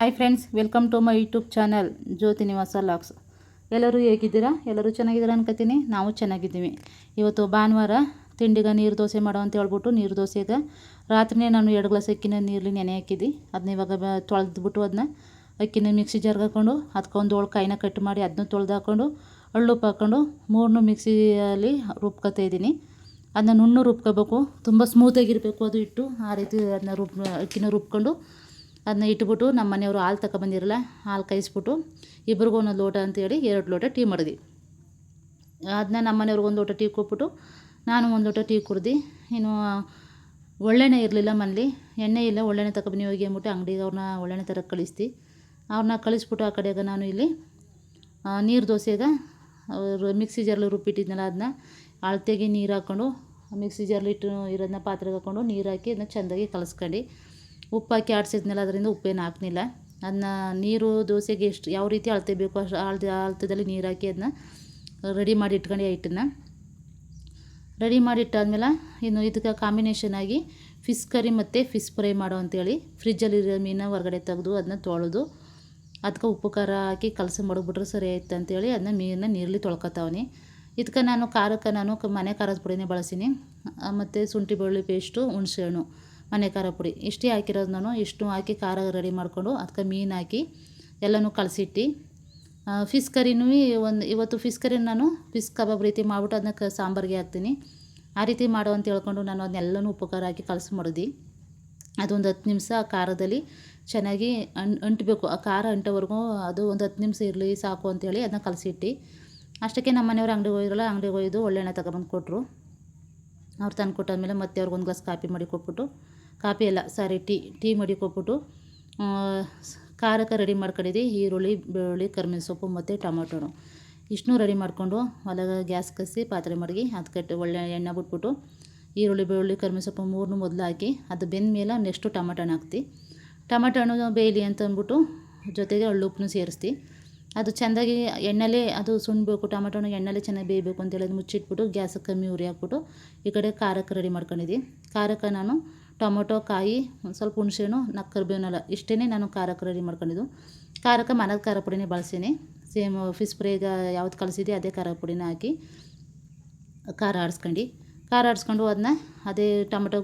Hi friends welcome to my YouTube channel Jyoti Nivasa LOX ಎಲ್ಲರೂ ಹೇಗಿದ್ದೀರಾ? ಎಲ್ಲರೂ ಚೆನ್ನಾಗಿದ್ದೀರಾ ಅನ್ಕೋತೀನಿ. ನಾವು ಚೆನ್ನಾಗಿದ್ದೀವಿ. ಇವತ್ತು ಭಾನುವಾರ ತಿಂಡಿಗೆ ನೀರು ದೋಸೆ ಮಾಡೋ ಅಂತ ಹೇಳ್ಬಿಟ್ಟು ನೀರು ದೋಸೆಗೆ ರಾತ್ರಿನೇ ನಾನು ಎರಡು ಗ್ಲಾಸ್ ಅಕ್ಕಿನ ನೀರಲ್ಲಿ ನೆನೆ ಹಾಕಿದ್ದಿ. ಅದನ್ನ ಇವಾಗ ತೊಳೆದ್ಬಿಟ್ಟು ಅದನ್ನ ಅಕ್ಕಿನ ಮಿಕ್ಸಿ ಜಾರ್ಗೆ ಹಾಕ್ಕೊಂಡು ಅದಕ್ಕೊಂದು ಒಳ ಕಾಯಿನ ಕಟ್ ಮಾಡಿ ಅದನ್ನ ತೊಳೆದು ಹಾಕ್ಕೊಂಡು ಹಳ್ಳುಪ್ಪು ಹಾಕ್ಕೊಂಡು ಮೂರನ್ನೂ ಮಿಕ್ಸಿಯಲ್ಲಿ ರುಬ್ಕೊತಾ ಇದ್ದೀನಿ. ಅದನ್ನ ನುಣ್ಣು ರುಬ್ಕೋಬೇಕು. ತುಂಬ ಸ್ಮೂತಾಗಿರಬೇಕು ಅದು ಇಟ್ಟು ಆ ರೀತಿ ಅದನ್ನ ರುಬ್ ಅಕ್ಕಿನ ರುಬ್ಕೊಂಡು ಅದನ್ನ ಇಟ್ಬಿಟ್ಟು ನಮ್ಮ ಮನೆಯವರು ಹಾಲು ತಗೊಬಂದಿರಲ್ಲ ಹಾಲು ಕಾಯಿಸ್ಬಿಟ್ಟು ಇಬ್ರಿಗೂ ಒಂದೊಂದು ಲೋಟ ಅಂತೇಳಿ ಎರಡು ಲೋಟ ಟೀ ಮಾಡಿದ್ವಿ. ಅದನ್ನ ನಮ್ಮ ಮನೆಯವ್ರಿಗೆ ಒಂದು ಲೋಟ ಟೀ ಕೊಟ್ಬಿಟ್ಟು ನಾನು ಒಂದು ಲೋಟ ಟೀ ಕುಡ್ದು, ಇನ್ನು ಒಳ್ಳೆಣ್ಣೆ ಇರಲಿಲ್ಲ ಮನೇಲಿ, ಎಣ್ಣೆ ಇಲ್ಲ, ಒಳ್ಳೆಣ್ಣೆ ತಗೊಬನ್ನಿ ಹೋಗಿ ಅಂದ್ಬಿಟ್ಟು ಅಂಗಡಿಗೆ ಅವ್ರನ್ನ ಒಳ್ಳೆಣ್ಣೆ ತರಕ್ಕೆ ಕಳಿಸ್ತಿ. ಅವ್ರನ್ನ ಕಳಿಸ್ಬಿಟ್ಟು ಆ ಕಡೆಗೆ ನಾನು ಇಲ್ಲಿ ನೀರು ದೋಸೆಗೆ ಮಿಕ್ಸಿ ಜಾರ್ಲಿ ರುಬ್ಬಿಟ್ಟಿದ್ನಲ್ಲ ಅದನ್ನ ಅಳತೆಗೆ ನೀರು ಹಾಕ್ಕೊಂಡು ಮಿಕ್ಸಿ ಜಾರ್ಲಿ ಇಟ್ಟು ಇರೋದನ್ನ ಪಾತ್ರೆಗೆ ಹಾಕ್ಕೊಂಡು ನೀರು ಹಾಕಿ ಅದನ್ನ ಚೆಂದಾಗಿ ಕಲಸ್ಕೊಂಡು. ಉಪ್ಪು ಹಾಕಿ ಆಡಿಸಿದ್ನಲ್ಲ, ಅದರಿಂದ ಉಪ್ಪೇನು ಹಾಕ್ನಿಲ್ಲ. ಅದನ್ನ ನೀರು, ದೋಸೆಗೆ ಎಷ್ಟು ಯಾವ ರೀತಿ ಅಳತೆ ಬೇಕು ಅಷ್ಟು ಅಳ್ತೆ, ಅಳತೆದಲ್ಲಿ ನೀರು ಹಾಕಿ ಅದನ್ನ ರೆಡಿ ಮಾಡಿ ಇಟ್ಕೊಂಡು ಹಿಟ್ಟನ್ನ. ರೆಡಿ ಮಾಡಿ ಇಟ್ಟಾದ್ಮೇಲೆ ಇನ್ನು ಇದಕ್ಕೆ ಕಾಂಬಿನೇಷನ್ ಆಗಿ ಫಿಶ್ ಕರಿ ಮತ್ತು ಫಿಶ್ ಫ್ರೈ ಮಾಡೋ ಅಂತೇಳಿ ಫ್ರಿಜ್ಜಲ್ಲಿರೋ ಮೀನ ಹೊರಗಡೆ ತೆಗೆದು ಅದನ್ನ ತೊಳೆದು ಅದಕ್ಕೆ ಉಪ್ಪು ಖಾರ ಹಾಕಿ ಕಲಸ ಮಡಗ್ಬಿಟ್ರೆ ಸರಿ ಆಯ್ತು ಅಂತೇಳಿ ಅದನ್ನ ಮೀನನ್ನ ನೀರಲ್ಲಿ ತೊಳ್ಕೊತಾವನಿ. ಇದಕ್ಕೆ ನಾನು ಖಾರಕ್ಕೆ ನಾನು ಮನೆ ಖಾರದ ಪುಡಿನೇ ಬಳಸೀನಿ. ಮತ್ತು ಶುಂಠಿ ಬೆಳ್ಳುಳ್ಳಿ ಪೇಸ್ಟು ಹುಣ್ಸೆ ಹಣ್ಣು ಮನೆ ಖಾರ ಪುಡಿ. ಇಷ್ಟೇ ಹಾಕಿರೋದು ನಾನು. ಇಷ್ಟು ಹಾಕಿ ಖಾರ ರೆಡಿ ಮಾಡಿಕೊಂಡು ಅದಕ್ಕೆ ಮೀನು ಹಾಕಿ ಎಲ್ಲನೂ ಕಲಸಿಟ್ಟು. ಫಿಶ್ ಕರಿನೂ ಒಂದು, ಇವತ್ತು ಫಿಶ್ ಕರಿ ನಾನು ಫಿಶ್ ಕಬಾಬ್ ರೀತಿ ಮಾಡ್ಬಿಟ್ಟು ಅದನ್ನ ಸಾಂಬಾರಿಗೆ ಹಾಕ್ತೀನಿ. ಆ ರೀತಿ ಮಾಡು ಅಂತ ಹೇಳ್ಕೊಂಡು ನಾನು ಅದನ್ನೆಲ್ಲನೂ ಉಪಕಾರ ಹಾಕಿ ಕಲಸಿ ಮಾಡಿದ್ವಿ ಅದೊಂದು ಹತ್ತು ನಿಮಿಷ ಆ ಖಾರದಲ್ಲಿ ಚೆನ್ನಾಗಿ ಅಂ ಅಂಟಬೇಕು. ಆ ಖಾರ ಅಂಟೋವರೆಗೂ ಅದು ಒಂದು ಹತ್ತು ನಿಮಿಷ ಇರಲಿ ಸಾಕು ಅಂತೇಳಿ ಅದನ್ನ ಕಲಸಿಟ್ಟು. ಅಷ್ಟಕ್ಕೆ ನಮ್ಮ ಮನೆಯವ್ರು ಅಂಗಡಿಗೆ ಹೋಗಿರಲ್ಲ, ಅಂಗಡಿಗೆ ಹೋಯ್ದು ಒಳ್ಳೆಣ್ಣೆ ತಗೊಬಂದು ಕೊಟ್ಟರು ಅವ್ರು ತಂದು ಕೊಟ್ಟಾದ್ಮೇಲೆ ಮತ್ತೆ ಅವ್ರಿಗೊಂದು ಗ್ಲಾಸ್ ಕಾಪಿ ಮಾಡಿ ಕೊಟ್ಬಿಟ್ಟು ಕಾಪಿ ಅಲ್ಲ ಸಾರಿ, ಟೀ ಟೀ ಮಾಡಿ ಕೊಟ್ಬಿಟ್ಟು ಖಾರಕ್ಕೆ ರೆಡಿ ಮಾಡ್ಕೊಂಡಿದ್ದೆ ಈರುಳ್ಳಿ, ಬೆಳ್ಳುಳ್ಳಿ ಕರ್ಮಿನ ಸೊಪ್ಪು ಮತ್ತು ಟೊಮೊಟೊನು. ಇಷ್ಟನ್ನೂ ರೆಡಿ ಮಾಡಿಕೊಂಡು ಹೊಲಗ ಗ್ಯಾಸ್ ಕಸಿ ಪಾತ್ರೆ ಮಡಗಿ ಅದಕ್ಕೆ ಒಳ್ಳೆ ಎಣ್ಣೆ ಬಿಟ್ಬಿಟ್ಟು, ಈರುಳ್ಳಿ, ಬೆಳ್ಳುಳ್ಳಿ ಕರ್ಮಿನ ಸೊಪ್ಪು ಮೂರನ್ನು ಮೊದಲು ಹಾಕಿ, ಅದು ಬೆಂದ ಮೇಲೆ ನೆಕ್ಸ್ಟು ಟೊಮೊಟೊ ಹಾಕ್ತಿ. ಟೊಮೊಟೊ ಹಣ್ಣು ಬೇಯಲಿ ಅಂತ ಅಂದ್ಬಿಟ್ಟು ಜೊತೆಗೆ ಹಳ್ಳುಪ್ಪನ್ನು ಸೇರಿಸ್ತಿ. ಅದು ಚೆಂದಾಗಿ ಎಣ್ಣೆಲೇ, ಅದು ಸುಣ್ಣಬೇಕು ಟೊಮೆಟೊ ಹಣ್ಣು ಎಣ್ಣೆಲೇ ಚೆನ್ನಾಗಿ ಬೇಯಬೇಕು ಅಂತೇಳಿ ಅದು ಮುಚ್ಚಿಟ್ಬಿಟ್ಟು, ಗ್ಯಾಸ್ ಕಮ್ಮಿ ಉರಿ ಹಾಕ್ಬಿಟ್ಟು ಈ ಕಡೆ ಖಾರಕ್ಕೆ ರೆಡಿ ಮಾಡ್ಕೊಂಡಿದ್ದೆ ಖಾರಕ್ಕೆ ನಾನು ಟೊಮೊಟೊ, ಕಾಯಿ, ಒಂದು ಸ್ವಲ್ಪ ಹುಣಸೇನು ನಾಲ್ಕು ಇಷ್ಟೇ ನಾನು ಖಾರಕ್ಕೆ ರೆಡಿ ಮಾಡ್ಕೊಂಡಿದ್ದು. ಖಾರಕ್ಕೆ ಮನದ ಖಾರ ಪುಡಿನೇ ಬಳಸೀನಿ ಸೇಮ್ ಫಿಶ್ ಫ್ರೈಗೆ ಯಾವ್ದು ಕಲಿಸಿದೆ ಅದೇ ಖಾರ ಪುಡಿನ ಹಾಕಿ ಖಾರ ಆಡಿಸ್ಕೊಂಡು. ಖಾರ ಆಡಿಸ್ಕೊಂಡು ಅದನ್ನ ಅದೇ ಟೊಮೊಟೊ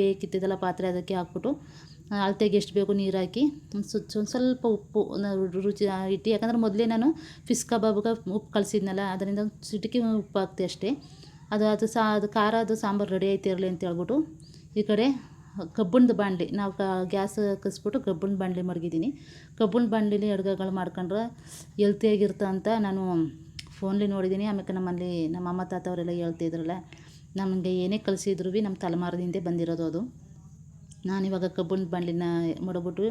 ಬೇಕಿತ್ತಿದ್ದಲ್ಲ ಪಾತ್ರೆ ಅದಕ್ಕೆ ಹಾಕ್ಬಿಟ್ಟು ಅಳತೆಗೆ ಎಷ್ಟು ಬೇಕು ನೀರು ಹಾಕಿ ಒಂದು ಸುತ್ತ ಒಂದು ಸ್ವಲ್ಪ ಉಪ್ಪು ರುಚಿ ಇಟ್ಟು, ಯಾಕಂದ್ರೆ ಮೊದಲೇ ನಾನು ಫಿಶ್ ಕಬಾಬ್ಗೆ ಉಪ್ಪು ಕಲಿಸಿದ್ನಲ್ಲ ಅದರಿಂದ ಚಿಟಿಕೆ ಉಪ್ಪು ಹಾಕ್ತೆ ಅಷ್ಟೇ. ಅದು ಅದು ಸಾ, ಅದು ಖಾರ, ಅದು ಸಾಂಬಾರು ರೆಡಿ ಆಯ್ತಿರಲಿ ಅಂತ ಹೇಳ್ಬಿಟ್ಟು ಈ ಕಡೆ ಕಬ್ಬಣದ ಬಾಂಡ್ಲಿ, ನಾವು ಕ ಗ್ಯಾಸ್ ಕಸ್ಬಿಟ್ಟು ಕಬ್ಬಣದ ಬಾಂಡ್ಲಿ ಮಡಗಿದ್ದೀನಿ ಕಬ್ಬಣದ ಬಾಣಲಿಲಿ ಅಡುಗೆಗಳು ಮಾಡ್ಕೊಂಡ್ರೆ ಎಲ್ತಿಯಾಗಿರ್ತ ಅಂತ ನಾನು ಫೋನ್ಲಿ ನೋಡಿದ್ದೀನಿ ಆಮೇಲೆ ನಮ್ಮಲ್ಲಿ ನಮ್ಮ ಅಮ್ಮ ತಾತ ಅವರೆಲ್ಲ ಹೇಳ್ತಿದ್ರಲ್ಲ ನಮಗೆ ಏನೇ ಕಲಿಸಿದ್ರು ಭೀ ನಮ್ಮ ತಲೆಮಾರದಿಂದ ಬಂದಿರೋದು ಅದು. ನಾನಿವಾಗ ಕಬ್ಬಣದ ಬಾಂಡ್ಲಿನ ಮಡಗ್ಬಿಟ್ಟು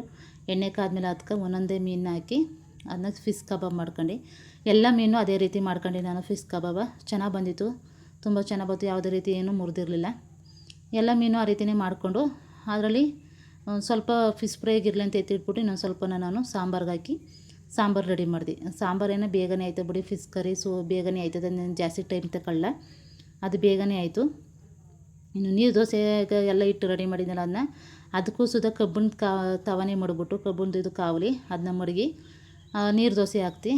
ಎಣ್ಣೆ ಕಾದ್ಮೇಲೆ ಅದಕ್ಕೆ ಒಂದೊಂದೇ ಮೀನು ಹಾಕಿ ಅದನ್ನ ಫಿಸ್ ಕಬಾಬ್ ಮಾಡ್ಕೊಂಡು. ಎಲ್ಲ ಮೀನು ಅದೇ ರೀತಿ ಮಾಡ್ಕೊಂಡು ನಾನು ಫಿಸ್ ಕಬಾಬ. ಚೆನ್ನಾಗಿ ಬಂದಿತ್ತು. ತುಂಬ ಚೆನ್ನಾಗಿ ಬಂತು. ಯಾವುದೇ ರೀತಿ ಏನೂ ಮುರಿದಿರಲಿಲ್ಲ. ಎಲ್ಲ ಮೀನು ಆ ರೀತಿಯೇ ಮಾಡಿಕೊಂಡು ಅದರಲ್ಲಿ ಸ್ವಲ್ಪ ಫಿಶ್ ಫ್ರೈಗೆ ಇರಲಿ ಅಂತ ಎತ್ತಿಟ್ಬಿಟ್ಟು ಇನ್ನೊಂದು ಸ್ವಲ್ಪನ ನಾನು ಸಾಂಬಾರ್ಗೆ ಹಾಕಿ ಸಾಂಬಾರು ರೆಡಿ ಮಾಡಿದೆ. ಸಾಂಬಾರೇನೋ ಬೇಗನೆ ಆಯಿತು ಬಿಡಿ ಫಿಶ್ ಕರಿ ಸೊ ಬೇಗನೆ ಆಯ್ತದೆ ಜಾಸ್ತಿ ಟೈಮ್ ತಗೊಳ್ಳ ಅದು ಬೇಗನೆ ಆಯಿತು. ಇನ್ನು ನೀರು ದೋಸೆ ಎಲ್ಲ ಇಟ್ಟು ರೆಡಿ ಮಾಡಿದ್ನಲ್ಲ ಅದನ್ನ ಅದಕ್ಕೂ ಸುದ ಕಬ್ಬಿಣದ ಕಾ ತವನೇ ಮಡಗ್ಬಿಟ್ಟು ಕಬ್ಬಣದ ಇದು ಕಾವಲಿ ಅದನ್ನ ಮಡಗಿ ನೀರು ದೋಸೆ ಹಾಕ್ತಿ.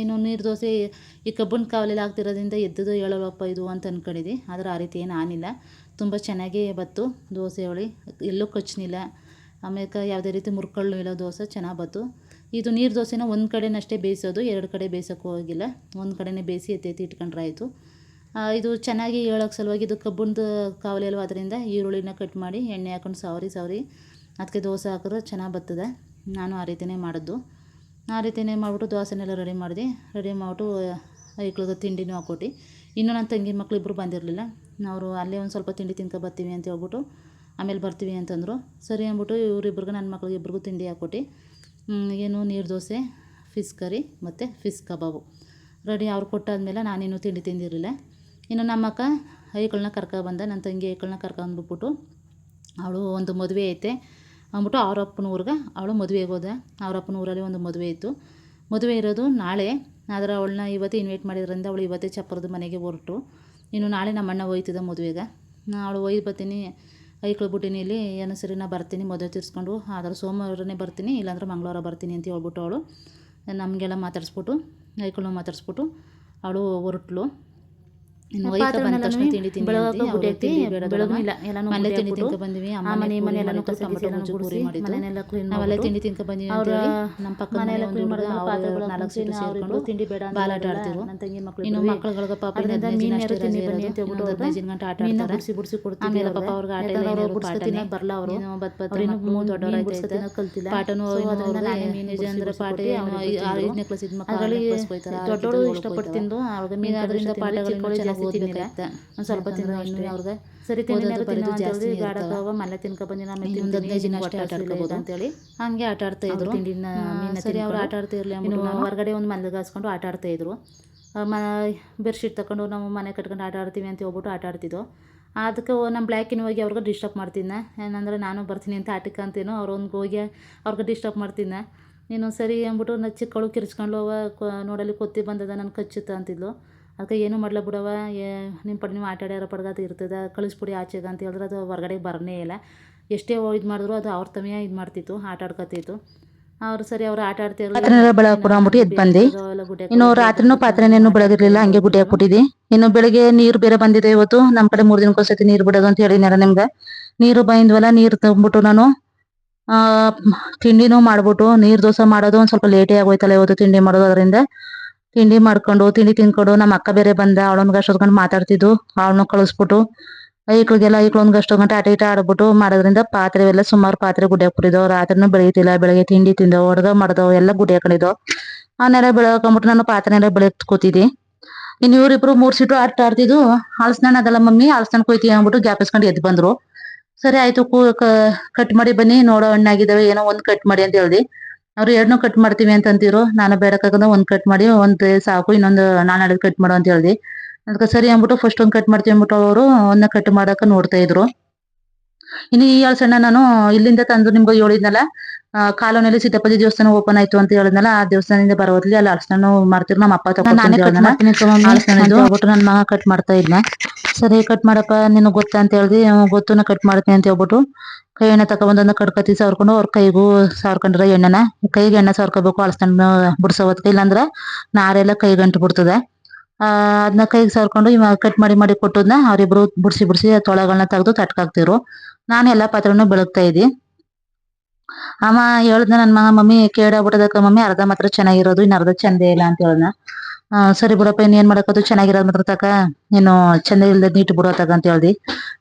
ಇನ್ನು ನೀರು ದೋಸೆ, ಈ ಕಬ್ಬಿನ ಕಾವಲೆಲ್ಲ ಹಾಕ್ತಿರೋದ್ರಿಂದ ಎದ್ದದು ಹೇಳೋಪ್ಪ ಇದು ಅಂತ ಅಂದ್ಕೊಂಡಿದ್ದೆ ಆದರೆ ಆ ರೀತಿ ಏನು ಆನಿಲ್ಲ. ತುಂಬ ಚೆನ್ನಾಗೇ ಬತ್ತು ದೋಸೆ ಹೊಳಿ. ಎಲ್ಲೂ ಕಚ್ಚಲಿಲ್ಲ ಆಮೇಲೆ ಯಾವುದೇ ರೀತಿ ಮುರ್ಕಳ್ಳು ಇಲ್ಲ ದೋಸೆ ಚೆನ್ನಾಗಿ ಬತ್ತು ಇದು ನೀರು ದೋಸೆನ ಒಂದು ಕಡೆನಷ್ಟೇ ಬೇಯಿಸೋದು, ಎರಡು ಕಡೆ ಬೇಯಿಸೋಕ್ಕೂ ಹೋಗಿಲ್ಲ. ಒಂದು ಕಡೆನೇ ಬೇಯಿಸಿ ಎತ್ತಿ ಎತ್ತಿ ಇಟ್ಕೊಂಡ್ರಾಯಿತು ಇದು ಚೆನ್ನಾಗಿ ಹೇಳೋಕ್ಕೆ ಸಲುವಾಗಿ ಇದು ಕಬ್ಬಣದ ಕಾವಲಿ ಅಲ್ವ ಅದರಿಂದ ಈರುಳ್ಳಿನ ಕಟ್ ಮಾಡಿ ಎಣ್ಣೆ ಹಾಕೊಂಡು ಸವರಿ ಸವರಿ ಅದಕ್ಕೆ ದೋಸೆ ಹಾಕಿದ್ರೆ ಚೆನ್ನಾಗಿ ಬರ್ತದೆ ನಾನು ಆ ರೀತಿಯೇ ಮಾಡಿದ್ದು ಆ ರೀತಿಯೇ ಮಾಡಿಬಿಟ್ಟು ದೋಸೆನೆಲ್ಲ ರೆಡಿ ಮಾಡಿದೆ. ರೆಡಿ ಮಾಡಿಬಿಟ್ಟು ಐಕ್ಳಿಗೆ ತಿಂಡಿನೂ ಹಾಕ್ಕೊಟ್ಟು. ಇನ್ನೂ ನನ್ನ ತಂಗಿ ಮಕ್ಕಳಿಬ್ಬರು ಬಂದಿರಲಿಲ್ಲ. ಅವರು ಅಲ್ಲೇ ಒಂದು ಸ್ವಲ್ಪ ತಿಂಡಿ ತಿನ್ಕೊ ಬರ್ತೀವಿ ಅಂತ ಹೇಳ್ಬಿಟ್ಟು ಆಮೇಲೆ ಬರ್ತೀವಿ ಅಂತಂದರು. ಸರಿ ಅಂದ್ಬಿಟ್ಟು ಇವರಿಬ್ರಿಗೂ ನನ್ನ ಮಕ್ಳಿಗೆ ಇಬ್ರಿಗೂ ತಿಂಡಿ ಹಾಕ್ಕೊಟ್ಟು ಏನು ನೀರು ದೋಸೆ ಫಿಸ್ ಕರಿ ಮತ್ತು ಫಿಸ್ ಕಬಾಬು. ರೆಡಿ ಅವ್ರು ಕೊಟ್ಟಾದ್ಮೇಲೆ ನಾನೇನು ತಿಂಡಿ ತಿಂದಿರಲಿಲ್ಲ. ಇನ್ನು ನಮ್ಮಕ್ಕ ಐಗಳನ್ನ ಕರ್ಕೊಬಂದ ನನ್ನ ತಂಗಿ ಐಗಳನ್ನ ಕರ್ಕೊಂಡ್ಬಿಟ್ಬಿಟ್ಟು ಅವಳು ಒಂದು ಮದುವೆ ಐತೆ ಅಂದ್ಬಿಟ್ಟು ಅವ್ರ ಅಪ್ಪನ ಊರಿಗೆ ಅವಳು ಮದುವೆಗೆ ಹೋದ. ಅವ್ರ ಅಪ್ಪನ ಊರಲ್ಲಿ ಒಂದು ಮದುವೆ ಇತ್ತು. ಮದುವೆ ಇರೋದು ನಾಳೆ, ಆದರೆ ಅವಳನ್ನ ಇವತ್ತೇ ಇನ್ವೈಟ್ ಮಾಡಿದ್ರಿಂದ ಅವಳು ಇವತ್ತೇ ಚಪ್ಪರದ ಮನೆಗೆ ಹೊರಟು. ಇನ್ನು ನಾಳೆ ನಮ್ಮ ಅಣ್ಣ ಹೋಯ್ತಿದ್ದ ಮದುವೆಗೆ. ಅವಳು ಒಯ್ದು ಬರ್ತೀನಿ ಐಕ್ಳು ಇಲ್ಲಿ, ಏನೋ ಸರಿ ನಾ ಬರ್ತೀನಿ, ಮದುವೆ ತೀರಿಸ್ಕೊಂಡು ಆದರೆ ಸೋಮವಾರನೇ ಬರ್ತೀನಿ, ಇಲ್ಲಾಂದ್ರೆ ಮಂಗಳವಾರ ಬರ್ತೀನಿ ಅಂತ ಹೇಳ್ಬಿಟ್ಟು ಅವಳು. ನಮಗೆಲ್ಲ ಮಾತಾಡಿಸ್ಬಿಟ್ಟು ಐಕಳು ಮಾತಾಡಿಸ್ಬಿಟ್ಟು, ಅವಳು ಹೊರಟ್ಲು ಇನ್ನು ಒಯ್ಕ ಬಂದ ತಕ್ಷಣ ತಿಂಡಿ ತಿನ್ಕೊ ಬಂದಿವಿ ನಮ್ಮ ಪಕ್ಕ ಸೇರ್ಕೊಂಡು ತಿಂಡಿ ಬೇಡ ಬಾಲಾಟ ಆಡ್ತಿರು ಇನ್ನು ಇಬ್ರು ಮಕ್ಕಳುಗಳಿಗೆ ಪಾಪ ಹದಿನೈದು ಗಂಟೆ ಆಟ ಆಡ್ತಾರೆ. ಬಿಡ್ಸಿ ಕೊಡ್ತೀವಿ ಪಾಪ ಅವ್ರಿಗೆ ಆಟ ಇಲ್ಲ ಬರಲ್ಲ ಅವರು. ದೊಡ್ಡವರಾಯ್ತೈತೆ. ಬಿಡ್ಸ್ಕೊತೀನಿ ಕಲ್ತಿಲ್ಲ. ಪಾಠನೂ ಅಂದ್ರೆ ಪಾಠ ಕೊಟ್ಟು ಕ್ಲಾಸ್ ಇದ್ ಮಕ್ಕಳು ದೊಡ್ಡೋಳು class ಇಷ್ಟಪಟ್ಟು ತಿಂದು ಅವ್ರಿಗೆ ಮೀನ್ ಅದರಿಂದ ಕಡಿಮೆ ಪಾಠಗಳು ಜಾಸ್ತಿ ತಿನ್ನಿಲ್ಲ. ಓದ್ಬೇಕಾಯ್ತ. ಸ್ವಲ್ಪ ಅಷ್ಟೇ. ಅವ್ರಿಗೆ ಸರಿ ಜಾಸ್ತಿ ಮಲ್ಲ ತಿನ್ಕೊ ಬಂದಿನ ಆಮೇಲೆ ತಿಂತೀನಿ, ಹದಿನೈದು ದಿನ ನಿಮ್ಗೆ ಅಷ್ಟೇ ಹೊಟ್ಟೆ ಆಟ ಹಸಿವಿಲ್ಲ ಆಡ್ಕೊಬೋದು. ಅಂತೇಳಿ. ಹಂಗೆ ಆಟ ಆಡ್ತಾ ಇದ್ರು. ಸರಿ ಅವ್ರು ಆಟ ಆಡ್ತಾ ಇರ್ಲಿ ನಾನು ಹೊರಗಡೆ ಒಂದು ಮಲ್ಗಾಸ್ಕೊಂಡು ಆಟ ಆಡ್ತಾ ಇದ್ರು. ಬೆರ್ಶೀಟ್ ಮ ಬೆಡ್ಶೀಟ್ ತಗೊಂಡು ನಾವು ಮನೆ ಕಟ್ಕೊಂಡು ಆಟ ಆಡ್ತೀವಿ ಅಂತ ಹೇಳ್ಬಿಟ್ಟು ಆಟ ಆಡ್ತಿದ್ದೋ ಅದಕ್ಕೆ ನಮ್ಮ ಬ್ಲ್ಯಾಕಿನ ಹೋಗಿ ಅವ್ರಿಗೆ ಡಿಸ್ಟರ್ಬ್ ಮಾಡ್ತಿದ್ದೆ. ಏನಂದ್ರೆ ನಾನು ಬರ್ತೀನಿ ಅಂತ ಆಟಕ್ಕೆ ಅಂತೇನೋ ಅವ್ರ ಒಂದು ಹೋಗಿ ಅವ್ರಿಗೆ ಡಿಸ್ಟರ್ಬ್ ಮಾಡ್ತಿದ್ದೆ. ನೀನು ಸರಿ ಅಂದ್ಬಿಟ್ಟು ನಾ ಚಿಕ್ಕವಳು ಕಿರ್ಚ್ಕೊಂಡು ಹೋಗ ನೋಡಲಿ ಕೊತ್ತಿ ಬಂದದ ನಾನು ಕಚ್ಚುತ್ತ ಅಂತಿದ್ಲು. ಅದಕ್ಕೆ ಏನು ಮಾಡ್ಲ ಬಿಡವ ಏ ನಿಮ್ಮ ಪಡ್ ನೀವು ಆಟಾಡ್ಯಾರ ಪಡ್ಗ ಅದು ಇರ್ತದೆ ಕಳಿಸ್ಬಿಡಿ ಆಚೆಗೆ ಅಂತ ಹೇಳಿದ್ರೆ ಅದು ಹೊರಗಡೆ ಬರನೇ ಇಲ್ಲ. ಎಷ್ಟೇ ಇದು ಮಾಡಿದ್ರು ಅದು ಅವ್ರ ತಮಿಯ ಇದು ಮಾಡ್ತಿತ್ತು ಆಟ ಆಡ್ಕೊತಿತ್ತು ಅವ್ರು ಸರಿ ಅವ್ರು ಆಟ ಆಡ್ತಿರ್ಲಿಲ್ಲ ಬೆಳಕು ಬೆಳಗ್ಬಿಡು ಅಂದ್ಬಿಟ್ಟು ಎದ್ದು ಬಂದೆ. ಇನ್ನು ರಾತ್ರಿನೂ ಪಾತ್ರೆನೇನು ಬೆಳಗಿರ್ಲಿಲ್ಲ ಹಂಗೆ ಗುಡ್ಡೆ ಹಾಕ್ಬಿಟ್ಟಿದ್ದೆ ಇನ್ನು ಬೆಳಗ್ಗೆ ನೀರು ಬೇರೆ ಬಂದಿದೆ ಇವತ್ತು ನಮ್ಮ ಕಡೆ ಮೂರ್ ದಿನಕ್ಕೊಂದ್ಸತಿ ನೀರು ಬಿಡೋದು ಅಂತ ಹೇಳಿನಾರ ನಿಮ್ಗೆ. ನೀರು ಬಂದ್ವಲ್ಲ ನೀರು ತಂದ್ಬಿಟ್ಟು ನಾನು ಆ ತಿಂಡಿನೂ ಮಾಡ್ಬಿಟ್ಟು ನೀರ್ ದೋಸೆ ಮಾಡೋದು ಒಂದು ಸ್ವಲ್ಪ ಲೇಟೇ ಆಗೋಯ್ತಲ್ಲ ಇವತ್ತು ತಿಂಡಿ ಮಾಡೋದು ಅದರಿಂದ. ತಿಂಡಿ ಮಾಡ್ಕೊಂಡು, ತಿಂಡಿ ತಿನ್ಕೊಂಡು ನಮ್ಮ ಅಕ್ಕ ಬೇರೆ ಬಂದ, ಅವಳೊಂದ್ ಅಷ್ಟೊತ್ಕೊಂಡು ಮಾತಾಡ್ತಿದ್ದು ಅವಳನ್ನ ಕಳಿಸ್ಬಿಟ್ಟು ಐಕ್ಳಿಗೆಲ್ಲ ಐಕ್ಳು ಒಂದ್ ಅಷ್ಟೋ ಗಂಟೆ ಆಟ ಈಟ ಆಡ್ಬಿಟ್ಟು ಮಾಡೋದ್ರಿಂದ ಪಾತ್ರೆ ಎಲ್ಲ ಸುಮಾರು ಪಾತ್ರೆ ಗುಡ್ಡೆ ಹಾಕ್ಬಿಟ್ಟಿದ್ದೋ ರಾತ್ರಿನೂ ಬೆಳೀತಿಲ್ಲ, ಬೆಳಗ್ಗೆ ತಿಂಡಿ ತಿಂದೋ ಅಡ್ಗ ಮಾಡ್ದೋ ಎಲ್ಲ ಆ ನೆರೆ ಬೆಳಕೊಂಬಿಟ್ಟು ನಾನು ಪಾತ್ರೆನೆಲ್ಲ ಬೆಳಗ್ ಕೂತಿದ್ದೆ. ಇನ್ನು ಇವ್ರಿಬ್ರು ಮೂರ್ ಸೀಟು ಆಟ ಆಡ್ತಿದ್ದು ಹಳಸ್ನಾನ ಅದಲ್ಲ ಮಮ್ಮಿ ಹಳಸ್ನಾನ ಕೊಯ್ತೀವಿ ಅಂದ್ಬಿಟ್ಟು ಗ್ಯಾಪಿಸ್ಕೊಂಡು ಎದ್ದು ಬಂದ್ರು. ಸರಿ ಆಯ್ತು ಕೂ, ಕಟ್ ಮಾಡಿ ಬನ್ನಿ, ನೋಡೋ ಹಣ್ಣಾಗಿದ್ದಾವೆ, ಏನೋ ಒಂದ್ ಕಟ್ ಮಾಡಿ ಅಂತ ಹೇಳ್ದೆ. ಅವ್ರು ಎರಡ್ನೂ ಕಟ್ ಮಾಡ್ತೀವಿ ಅಂತ ಅಂತಿರು ನಾನು ಬೇಡಕ್ಕಾಗದ ಒಂದ್ ಕಟ್ ಮಾಡಿ ಒಂದ್ ಸಾಕು ಇನ್ನೊಂದು ನಾನ್ ಎರಡು ಕಟ್ ಮಾಡು ಅಂತ ಹೇಳ್ದೆ. ಅದಕ್ಕೆ ಸರಿ ಅಂದ್ಬಿಟ್ಟು ಫಸ್ಟ್ ಒಂದ್ ಕಟ್ ಮಾಡ್ತೀವಿ ಅಂದ್ಬಿಟ್ಟು ಅವರು ಒಂದನ್ನ ಕಟ್ ಮಾಡಕ ನೋಡ್ತಾ ಇದ್ರು. ಇನ್ನು ಈ ಸಣ್ಣ ನಾನು ಇಲ್ಲಿಂದ ತಂದು ನಿಮ್ಗೆ ಹೇಳಿದ್ನಲ್ಲ ಕಾಲೋನಲ್ಲಿ ಕಾಲೋನಿಯಲ್ಲಿ ಸೀತಾಪತಿ ದೇವಸ್ಥಾನ ಓಪನ್ ಆಯ್ತು ಅಂತ ಹೇಳಿದ್ನಲ್ಲ ಆ ದೇವಸ್ಥಾನದಿಂದ ಬರೋದ್ಲಿ ಅಲ್ಲಿ ಅರ್ಸನ ಮಾಡ್ತಿರು ನಮ್ಮ ಅಪ್ಪ ತಗೊಂಡು ನನ್ನ ಮಗ ಕಟ್ ಮಾಡ್ತಾ ಇದ್ನ. ಸರಿ ಕಟ್ ಮಾಡಪ್ಪ ನಿನಗ್ ಗೊತ್ತ ಅಂತ ಹೇಳ್ದಿ. ಗೊತ್ತನ್ನ ಗೊತ್ತು ನಾ ಕಟ್ ಮಾಡ್ತೀನಿ ಅಂತ ಹೇಳ್ಬಿಟ್ಟು. ಕೈ ಎಣ್ಣೆ ತಗೊಬಂದನ್ನ ಕಡ್ಕತಿ ಸವರ್ಕೊಂಡು ಅವ್ರ ಕೈಗೂ ಸಾರ್ಕೊಂಡ್ರ ಎಣ್ಣೆನ. ಕೈಗೆ ಎಣ್ಣೆ ಸಾರ್ಕೋಬೇಕು ಅಳಸಣ್ಣ ಬಿಡ್ಸೋ ಹೊತ್ಗೆ. ಇಲ್ಲಾಂದ್ರ ನಾರೆಲ್ಲ ಕೈ ಗಂಟು ಬಿಡ್ತದೆ ಅದನ್ನ ಕೈಗೆ ಸಾರ್ಕೊಂಡು ಇವಾಗ ಕಟ್ ಮಾಡಿ ಮಾಡಿ ಕೊಟ್ಟದ್ನ ಅವ್ರಿಬ್ರು ಬಿಡ್ಸಿ ಬಿಡಿಸಿ ತೊಳೆಗಳನ್ನ ತೆಗೆದು ತಟ್ಕಾಕ್ತಿರು ನಾನು ಎಲ್ಲಾ ಪಾತ್ರೆನೂ ಬೆಳಗ್ತಾ ಇದ್ದಿ. ಅಮ್ಮ ಹೇಳ್ದ ನನ್ನ ಮಗ, ಮಮ್ಮಿ, ಕೇಡಾಗ್ಬಿಟ್ಟದಕ್ಕ ಮಮ್ಮಿ, ಅರ್ಧ ಮಾತ್ರ ಚೆನ್ನಾಗಿರೋದು ಇನ್ನು ಅರ್ಧ ಚಂದೇ ಇಲ್ಲ ಅಂತ ಹೇಳ್ದ ಆ, ಸರಿ ಬಿಡಪ್ಪ ಇನ್ ಏನ್ ಮಾಡಕ್ಕದು ಚೆನ್ನಾಗಿರೋದ್ ಮಾತ್ರ ತಕ. ನೀನು ಚಂದ ಇಲ್ದ ನೀಟ್ ಬಿಡೋ ತಗ ಅಂತ ಹೇಳ್ದಿ.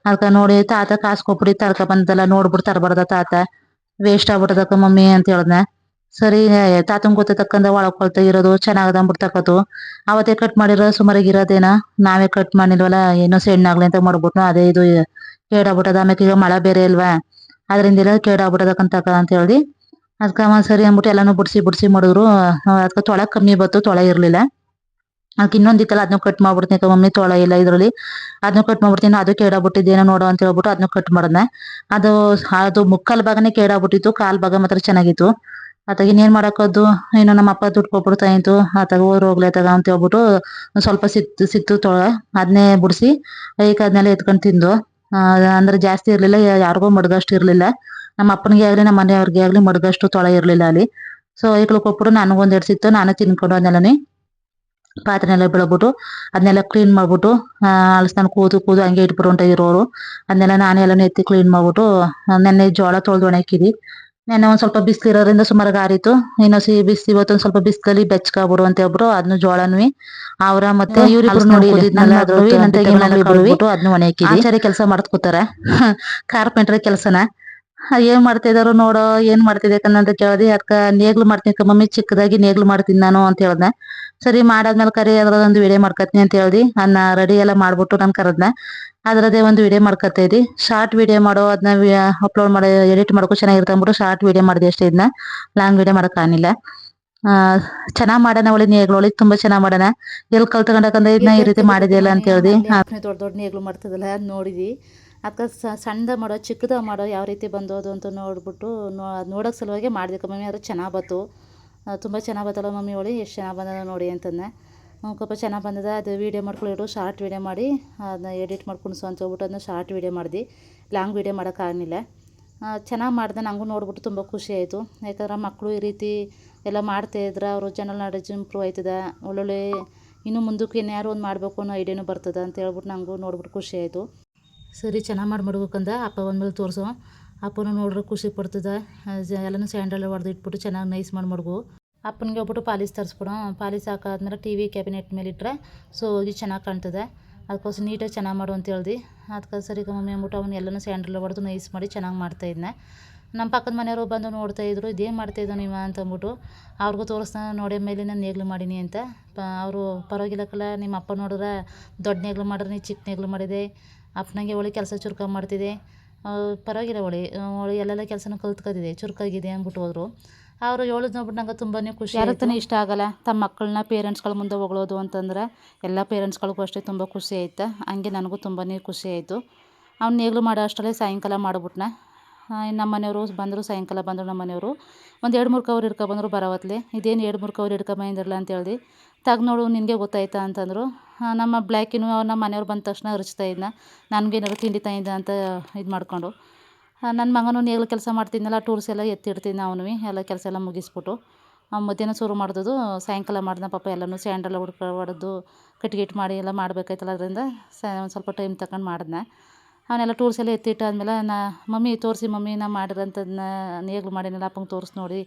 ಅದಕ್ಕ ನೋಡಿ ತಾತ ಕಾಸ್ ಕೊಬ್ಬರಿ ತರ್ಕ ಬಂದಲ್ಲ ನೋಡ್ಬಿಟ್ಟು ತರಬಾರ್ದ ತಾತ. ವೇಸ್ಟ್ ಆಗ್ಬಿಟ್ಟದಕ್ಕ ಮಮ್ಮಿ ಅಂತ ಹೇಳ್ದೆ ಸರಿ ತಾತನ್ ಗೊತ್ತ ತಕ್ಕಂದ ಇರೋದು ಚೆನ್ನಾಗದ ಅಂದ್ಬಿಡ್ತಕ್ಕದು ಅವತ್ತೇ ಕಟ್ ಮಾಡಿರೋ ಇರೋದೇನ? ನಾವೇ ಕಟ್ ಮಾಡಿಲ್ವಲ್ಲ ಏನೋ ಸೆಣ್ಣಾಗ್ಲಿ ಅಂತ ಮಾಡ್ಬಿಟ್ನು ಅದೇ ಇದು ಕೇಡಾಗ್ಬಿಟ್ಟದ. ಆಮೇಲೆ ಈಗ ಮಳೆ ಬೇರೆ ಇಲ್ವಾ? ಅದರಿಂದ ಎಲ್ಲ ತಕ ಅಂತ ಹೇಳಿ ಅದ್ಕ ಅವ ಸರಿ ಅಂದ್ಬಿಟ್ಟು ಎಲ್ಲಾನು ಬಿಡಿಸಿ ಬಿಡಿಸಿ ಮಾಡಿದ್ರು. ಅದಕ್ಕೆ ತೊಳೆ ಕಮ್ಮಿ ಬತ್ತು ತೊಳೆ ಇರ್ಲಿಲ್ಲ. ಅದಕ್ಕೆ ಇನ್ನೊಂದಿತ್ತಲ್ಲ ಅದನ್ನ ಕಟ್ ಮಾಡ್ಬಿಡ್ತೀನಿ ಮಮ್ಮಿ ತೊಳ ಇಲ್ಲ ಇದ್ರಲ್ಲಿ. ಅದ್ನ ಕಟ್ ಮಾಡ್ಬಿಡ್ತೀನಿ, ಅದು ಕೇಡಾಗ್ಬಿಟ್ಟಿದ್ದೇನೋ ನೋಡು ಅಂತ ಹೇಳ್ಬಿಟ್ಟು ಅದನ್ನ ಕಟ್ ಮಾಡ್ದೆ. ಅದು ಅದು ಮುಕ್ಕಾಲ್ ಭಾಗನೇ ಕೇಡಾಗ್ಬಿಟ್ಟಿತ್ತು, ಕಾಲ್ ಭಾಗ ಮಾತ್ರ ಚೆನ್ನಾಗಿತ್ತು. ಅತ್ತಾಗ ಇನ್ನೇನ್ ಮಾಡಕ್ಕದ್ದು ಏನೋ ನಮ್ಮ ಅಪ್ಪ ದುಡ್ಡು ಕೊಟ್ಬಿಡ್ತಾ ಇತ್ತು ಆತಾಗ ಹೋಗ್ರು ಹೋಗ್ಲೇ ತಗ ಅಂತ ಹೇಳ್ಬಿಟ್ಟು ಸ್ವಲ್ಪ ಸಿಕ್ತು ಸಿಕ್ತು ತೊಳ ಅದನ್ನೇ ಬಿಡಿಸಿ ಈಗ ಅದನ್ನೆಲ್ಲ ಎತ್ಕೊಂಡು ತಿಂದು. ಅಂದ್ರೆ ಜಾಸ್ತಿ ಇರ್ಲಿಲ್ಲ, ಯಾರಿಗೂ ಮಡ್ಗಷ್ಟು ಇರ್ಲಿಲ್ಲ. ನಮ್ಮ ಅಪ್ಪನಿಗೆ ಆಗ್ಲಿ, ನಮ್ಮ ಮನೆಯವ್ರಿಗೆ ಆಗ್ಲಿ ಮಡ್ಗಷ್ಟು ತೊಳೆ ಇರ್ಲಿಲ್ಲ ಅಲ್ಲಿ. ಸೊ ಈಗಲೂ ಕೊಟ್ಬಿಟ್ಟು ಎರಡು ಸಿಕ್ತು, ನಾನು ತಿನ್ಕೊಂಡು ಅದನ್ನೆಲ್ಲನೇ ಪಾತ್ರೆನೆಲ್ಲ ಬೆಳಗ್ಬಿಟ್ಟು ಅದನ್ನೆಲ್ಲ ಕ್ಲೀನ್ ಮಾಡ್ಬಿಟ್ಟು ಅಲಸ್ತಾನ ಕೂದು ಕೂದು ಹಂಗೆ ಇಟ್ಬಿಟ್ಟು ಹೊಂಟ ಇರೋರು ಅದನ್ನೆಲ್ಲ ನಾನೇ ಎಲ್ಲ ಎತ್ತಿ ಕ್ಲೀನ್ ಮಾಡ್ಬಿಟ್ಟು ನೆನ್ನೆ ಜೋಳ ತೊಳೆದು ಒಣಗಿದಿ ನೆನ್ನೆ ಒಂದ್ ಸ್ವಲ್ಪ ಬಿಸಿಲು ಇರೋದ್ರಿಂದ ಸುಮಾರು ಗಾರಿತು ಇನ್ನು ಸಿ ಬಿಸಿ ಇವತ್ತೊಂದ್ ಸ್ವಲ್ಪ ಬಿಸಿಲಲ್ಲಿ ಬೆಚ್ಕಾಬಿಡು ಅಂತ ಹೇಳ್ಬಿಟ್ಟು ಅದನ್ನ ಜೋಳನ್ವಿ ಅವ್ರ ಮತ್ತೆ ಇವ್ರಿಬ್ರು ನೋಡಿ ಅದನ್ನ ಒಣಕಿದಿ ಆಚಾರಿ ಕೆಲಸ ಮಾಡ್ಕೋತಾರೆ ಕಾರ್ಪೆಂಟ್ರ ಕೆಲಸನ. ಏನ್ ಮಾಡ್ತಾ ಇದಾರೋ ನೋಡೋ ಏನ್ ಮಾಡ್ತಿದ್ದೆ ಕಣ್ಣಂತ ಕೇಳ್ದಿ ಅದ್ಕ ನೇಗ್ಲು ಮಾಡ್ತೀನಿ ಮಮ್ಮಿ ಚಿಕ್ಕದಾಗಿ ನೇಗ್ಲು ಮಾಡ್ತೀನಿ ನಾನು ಅಂತ ಹೇಳ್ದೆ. ಸರಿ ಮಾಡಾದ್ಮೇಲೆ ಕರಿ ಅದ್ರದೊಂದು ವಿಡಿಯೋ ಮಾಡ್ಕತ್ತೀನಿ ಅಂತ ಹೇಳ್ದಿ. ಅನ್ನ ರೆಡಿ ಎಲ್ಲ ಮಾಡ್ಬಿಟ್ಟು ನಾನು ಕರದ್ನ. ಅದ್ರದೇ ಒಂದು ವಿಡಿಯೋ ಮಾಡ್ಕತ್ತಾ ಇದ್ದಿ. ಶಾರ್ಟ್ ವಿಡಿಯೋ ಮಾಡೋ ಅದನ್ನ ಅಪ್ಲೋಡ್ ಮಾಡಿ ಎಡಿಟ್ ಮಾಡ್ಕೊ ಚೆನ್ನಾಗಿರುತ್ತೆ ಅಂದ್ಬಿಟ್ಟು ಶಾರ್ಟ್ ವಿಡಿಯೋ ಮಾಡಿದೆ ಅಷ್ಟೇ ಇದನ್ನ ಲಾಂಗ್ ವಿಡಿಯೋ ಮಾಡಕ್ ಆಗಿಲ್ಲ ಚೆನ್ನಾಗ್ ಮಾಡೋಣ ಒಳ್ಳೆ ನೇಗ್ಲು ಒಳಗೆ ತುಂಬಾ ಚೆನ್ನಾಗ್ ಮಾಡೋಣ ಎಲ್ಲಿ ಕಲ್ತ್ಕೊಂಡಕಂದ್ರೆ ಇದನ್ನ ಈ ರೀತಿ ಮಾಡಿದೆಯಲ್ಲ ಅಂತ ಹೇಳ್ದಿ. ದೊಡ್ಡ ದೊಡ್ಡ ನೇಗ್ಲು ಮಾಡ್ತದಲ್ಲ ಅದು ನೋಡಿದ್ವಿ ಅದಕ್ಕೆ ಸಣ್ಣದ ಮಾಡೋ, ಚಿಕ್ಕದ ಮಾಡೋ ಯಾವ ರೀತಿ ಬಂದೋದು ಅಂತ ನೋಡಿಬಿಟ್ಟು ನೋ ನೋಡೋಕೆ ಸಲುವಾಗಿ ಮಾಡಿದೆ ಮಮ್ಮಿ ಅದು ಚೆನ್ನಾಗಿ ಬಂತು. ತುಂಬ ಚೆನ್ನಾಗಿ ಬತ್ತಲ್ಲ ಮಮ್ಮಿ ಒಳ್ಳೆ ಎಷ್ಟು ಚೆನ್ನಾಗಿ ಬಂದದ ನೋಡಿ ಅಂತಂದೆ. ಕಪ್ಪ ಚೆನ್ನಾಗಿ ಬಂದದ. ಅದು ವೀಡಿಯೋ ಮಾಡ್ಕೊಳ್ಳಿಟ್ಟು ಶಾರ್ಟ್ ವೀಡಿಯೋ ಮಾಡಿ, ಅದನ್ನ ಎಡಿಟ್ ಮಾಡ್ಕೊಂಡು ಅಂತ ಹೇಳ್ಬಿಟ್ಟು ಅದನ್ನ ಶಾರ್ಟ್ ವೀಡಿಯೋ ಮಾಡಿದೆ. ಲಾಂಗ್ ವೀಡಿಯೋ ಮಾಡೋಕ್ಕಾಗಲಿಲ್ಲ ಚೆನ್ನಾಗಿ ಮಾಡಿದೆ. ನನಗೂ ನೋಡ್ಬಿಟ್ಟು ತುಂಬ ಖುಷಿ ಆಯಿತು. ಯಾಕಂದ್ರೆ ಮಕ್ಕಳು ಈ ರೀತಿ ಎಲ್ಲ ಮಾಡ್ತಾಯಿದ್ರೆ ಅವರು ಜನರಲ್ ನಾಲೆಜ್ ಇಂಪ್ರೂವ್ ಆಯ್ತದೆ. ಒಳ್ಳೊಳ್ಳೆ ಇನ್ನು ಮುಂದಕ್ಕೆ ಇನ್ಯಾರು ಒಂದು ಮಾಡಬೇಕು ಅನ್ನೋ ಐಡಿಯಾನು ಬರ್ತದೆ ಅಂತ ಹೇಳ್ಬಿಟ್ಟು ನನಗೂ ನೋಡ್ಬಿಟ್ಟು ಖುಷಿ ಆಯಿತು. ಸರಿ, ಚೆನ್ನಾಗಿ ಮಾಡಿ ಮಾಡ್ಬೇಕಂದ. ಅಪ್ಪ ಒಂದ್ಮೇಲೆ ತೋರಿಸೋ. ಅಪ್ಪನ ನೋಡ್ರೆ ಖುಷಿ ಪಡ್ತದೆ. ಎಲ್ಲನೂ ಸ್ಯಾಂಡಲ್ ಹೊಡೆದು ಇಟ್ಬಿಟ್ಟು ಚೆನ್ನಾಗಿ ನೈಸ್ ಮಾಡಿ ಮಡ್ಗು. ಅಪ್ಪನಿಗೆ ಹೋಗ್ಬಿಟ್ಟು ಪಾಲಿಸ್ ತರಿಸ್ಬಿಡೋ. ಪಾಲಿಸ್ ಹಾಕಾದ್ಮೇಲೆ ಟಿ ವಿ ಕ್ಯಾಬಿನೆಟ್ ಮೇಲೆ ಇಟ್ಟರೆ ಸೊ ಹೋಗಿ ಚೆನ್ನಾಗಿ ಕಾಣ್ತದೆ. ಅದಕ್ಕೋಸ್ಕರ ನೀಟಾಗಿ ಚೆನ್ನಾಗಿ ಮಾಡು ಅಂತ ಹೇಳ್ದು. ಅದಕ್ಕೆ ಸರಿ ಮಮ್ಮಿ ಅಂದ್ಬಿಟ್ಟು ಅವ್ನು ಎಲ್ಲನೂ ಸ್ಯಾಂಡಲ್ ಹೊಡೆದು ನೈಸ್ ಮಾಡಿ ಚೆನ್ನಾಗಿ ಮಾಡ್ತಾಯಿದ್ನ ನಮ್ಮ ಪಕ್ಕದ ಮನೆಯವರು ಬಂದು ನೋಡ್ತಾಯಿದ್ರು ಇದೇನು ಮಾಡ್ತಾಯಿದ್ದೋ ನೀವು ಅಂತ ಅಂದ್ಬಿಟ್ಟು ಅವ್ರಿಗೂ ತೋರಿಸ್ದ ನೋಡಿ ಮೇಲೆ ನಾನು ನೇಗ್ಲು ಮಾಡೀನಿ ಅಂತ. ಪ ಅವರು ಪರವಾಗಿಲ್ಲಕ್ಕಲ್ಲ ನಿಮ್ಮ ಅಪ್ಪ ನೋಡಿದ್ರೆ ದೊಡ್ಡ ನೇಗ್ಲು ಮಾಡಿದ್ರೆ ನೀ ಚಿಕ್ಕ ನೇಗ್ಲು ಮಾಡಿದೆ ಅಪ್ಪನಾಗೆ ಒಳ್ಳೆ ಕೆಲಸ ಚುರುಕ ಮಾಡ್ತಿದೆ. ಪರವಾಗಿಲ್ಲ ಒಳ್ಳೆ ಒಳ್ಳೆ ಎಲ್ಲೆಲ್ಲ ಕೆಲಸನೂ ಕಲ್ತ್ಕೊತಿದೆ ಚುರುಕಾಗಿದೆ ಅಂದ್ಬಿಟ್ಟು ಹೋದರು. ಅವರು ಹೇಳೋದು ನೋಡ್ಬಿಟ್ಟು ನಂಗೆ ತುಂಬಾ ಖುಷಿ ಯಾರ ಆಯ್ತು. ತಾನೇ ಇಷ್ಟ ಆಗಲ್ಲ ತಮ್ಮ ಮಕ್ಕಳನ್ನ ಪೇರೆಂಟ್ಸ್ಗಳ ಮುಂದೆ ಹೊಗಳೋದು ಅಂತಂದ್ರೆ ಎಲ್ಲ ಪೇರೆಂಟ್ಸ್ಗಳಿಗೂ ಅಷ್ಟೇ ತುಂಬ ಖುಷಿ ಆಯ್ತು ಹಂಗೆ ನನಗೂ ತುಂಬಾ ಖುಷಿ ಆಯಿತು. ಅವ್ನು ನೇಗ್ಲು ಮಾಡೋ ಅಷ್ಟರಲ್ಲೇ ಸಾಯಂಕಾಲ ಮಾಡಿಬಿಟ್ನ. ನಮ್ಮ ಮನೆಯವರು ಬಂದರು, ಸಾಯಂಕಾಲ ಬಂದರು ನಮ್ಮ ಮನೆಯವರು. ಒಂದು ಎರಡು ಮೂರು ಕವರ್ ಹಿಡ್ಕೊಬಂದ್ರು ಬರೋವತ್ಲೆ. ಇದೇನು ಎರಡು ಮೂರು ಕವರ್ ಹಿಡ್ಕೊಂಬಂದಿರಲ್ಲ ಅಂತ ಹೇಳ್ದು. ತೆಗ್ದು ನೋಡು, ನಿನಗೆ ಗೊತ್ತಾಯ್ತಾ ಅಂತಂದರು. ನಮ್ಮ ಬ್ಲ್ಯಾಕಿನೂ ನಮ್ಮ ಮನೆಯವ್ರು ಬಂದ ತಕ್ಷಣ ಅರಚ್ತಾ ಇದ್ನ. ನನಗೇನಾದ್ರು ತಿಂಡಿ ತಂದಿದ್ದ ಅಂತ ಇದು ಮಾಡಿಕೊಂಡು. ನನ್ನ ಮಗನೂ ನೇಗ್ಲು ಕೆಲಸ ಮಾಡ್ತಿದ್ನಲ್ಲ, ಟೂರ್ಸ್ ಎಲ್ಲ ಎತ್ತಿಡ್ತಿದ್ನ ಅವನು ಎಲ್ಲ ಕೆಲಸ ಎಲ್ಲ ಮುಗಿಸ್ಬಿಟ್ಟು. ಮಧ್ಯಾಹ್ನ ಶುರು ಮಾಡಿದ್ದು ಸಾಯಂಕಾಲ ಮಾಡ್ದ ಪಾಪ ಎಲ್ಲನೂ ಸ್ಯಾಂಡಲ್ ಹುಡ್ಕ ಹೊಡೆದು ಕಟ್ಗಿಟ್ ಮಾಡಿ ಎಲ್ಲ ಮಾಡಬೇಕಾಯ್ತಲ್ಲ ಅದರಿಂದ ಸ, ಒಂದು ಸ್ವಲ್ಪ ಟೈಮ್ ತಗೊಂಡು ಮಾಡಿದ್ನ. ಅವನ್ನೆಲ್ಲ ಟೂಲ್ಸ್ ಎಲ್ಲ ಎತ್ತಿಟ್ಟಾದ್ಮೇಲೆ ನಾ, ಮಮ್ಮಿ ತೋರಿಸಿ ಮಮ್ಮಿ ನಾ ಮಾಡಿರೋಂಥದ್ದನ್ನ ನೇಗ್ಲು ಮಾಡೀನಲ್ಲ ಅಪ್ಪಂಗೆ ತೋರಿಸಿ ನೋಡಿ